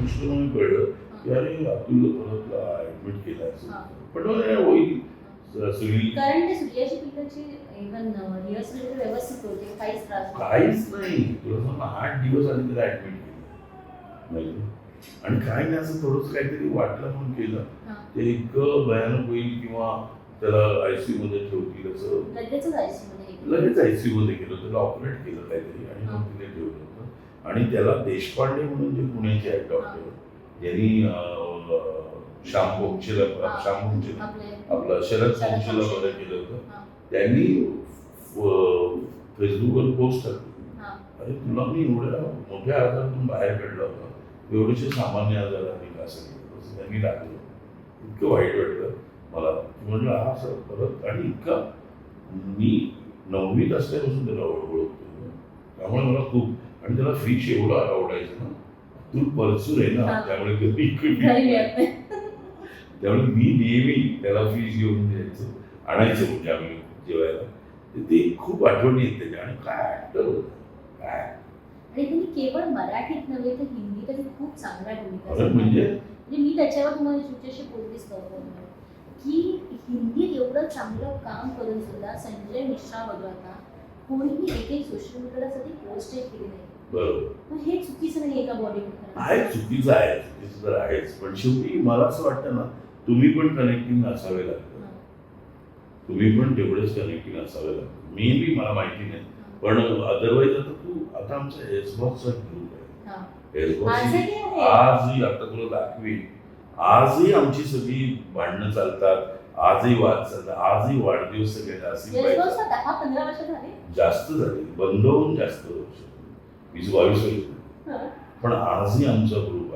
म्हणून कळलं की अरे परतला ऍडमिट केला असेल. पण होईल? स- सगळी कारण ते सूर्याची पिठाची इव्हन रिहर्सल वगैरे व्यवस्थित होते काहीच त्रास नाही. काहीच नाही. तुला सांग आठ दिवस आधी ऍडमिट केलं. आणि काही नाही असं थोडंसं काहीतरी वाटलं म्हणून केलं. ते इतकं भयानक होईल किंवा त्याला आयसीयू मध्ये ठेवतील असं. लगेच आयसीयू मध्ये गेलो त्याला ऑपरेट केलं काहीतरी आणि हा. मग तिथे ठेवलं होतं आणि त्याला देशपांडे म्हणून जे पुण्याचे आहेत डॉक्टर यांनी अं, श्याम हा. श्याम आपले शरद भोगचे. मध्ये केलं होतं. त्यांनी फेसबुकवर पोस्ट टाकली. अरे तुला मी एवढ्या मोठ्या आजारातून बाहेर काढला होता एवढेसे सामान्य आजाराने का असं त्यांनी टाकलं इतकं वाईट वाटलं मला म्हणलं हा सर परत आणि इतका मी नववीत असल्यापासून त्याला ओळ- ओळखतो त्यामुळे मला खूप आणि त्याला फिश एवढा आवडायचं ना. तू परसूर आहे ना. त्यामुळे कधी. त्यामुळे मी नेहमी त्याला फिश घेऊन द्यायचो आणायचं म्हणजे आम्ही जेवायला. ते खूप आठवणी आहेत त्याच्या. आणि काय ऍक्टर होतं? काय? आणि त्यांनी केवळ मराठीत नव्हे तर हिंदीतही खूप चांगल्या भूमिका म्हणजे? म्हणजे मी त्याच्यावर तुम्हाला तुमच्याशी नव्हतं. की हिंदीत एवढं चांगलं काम करून सुद्धा संजय मिश्रा वगळता कोणीही एक एक सोशल मीडियाला साठी पोस्ट केली नाही. बरोबर. हे चुकीचं नाही एका बॉलिवूड आहे चुकीचं आहे चुकीचं तर आहेच. पण शेवटी मला असं वाटतं ना तुम्ही पण कनेक्टिंग असावे लागतं. तुम्ही पण तेवढेच कनेक्टिंग असावे लागतं. मी बी मला माहिती नाही. पण अदरवाईज आता तू आता आमचा एसबॉक्सचा ग्रुप आहे. एसबॉक्स आजही आता तुला दाखवी आजही आमची सगळी भांडणं चालतात. आजही वाद चालतात. आजही वाढदिवस सगळे जास्त झाले. बंद होऊन जास्त वर्ष. वीस बावीस वर्ष पण आजही आमचा ग्रुप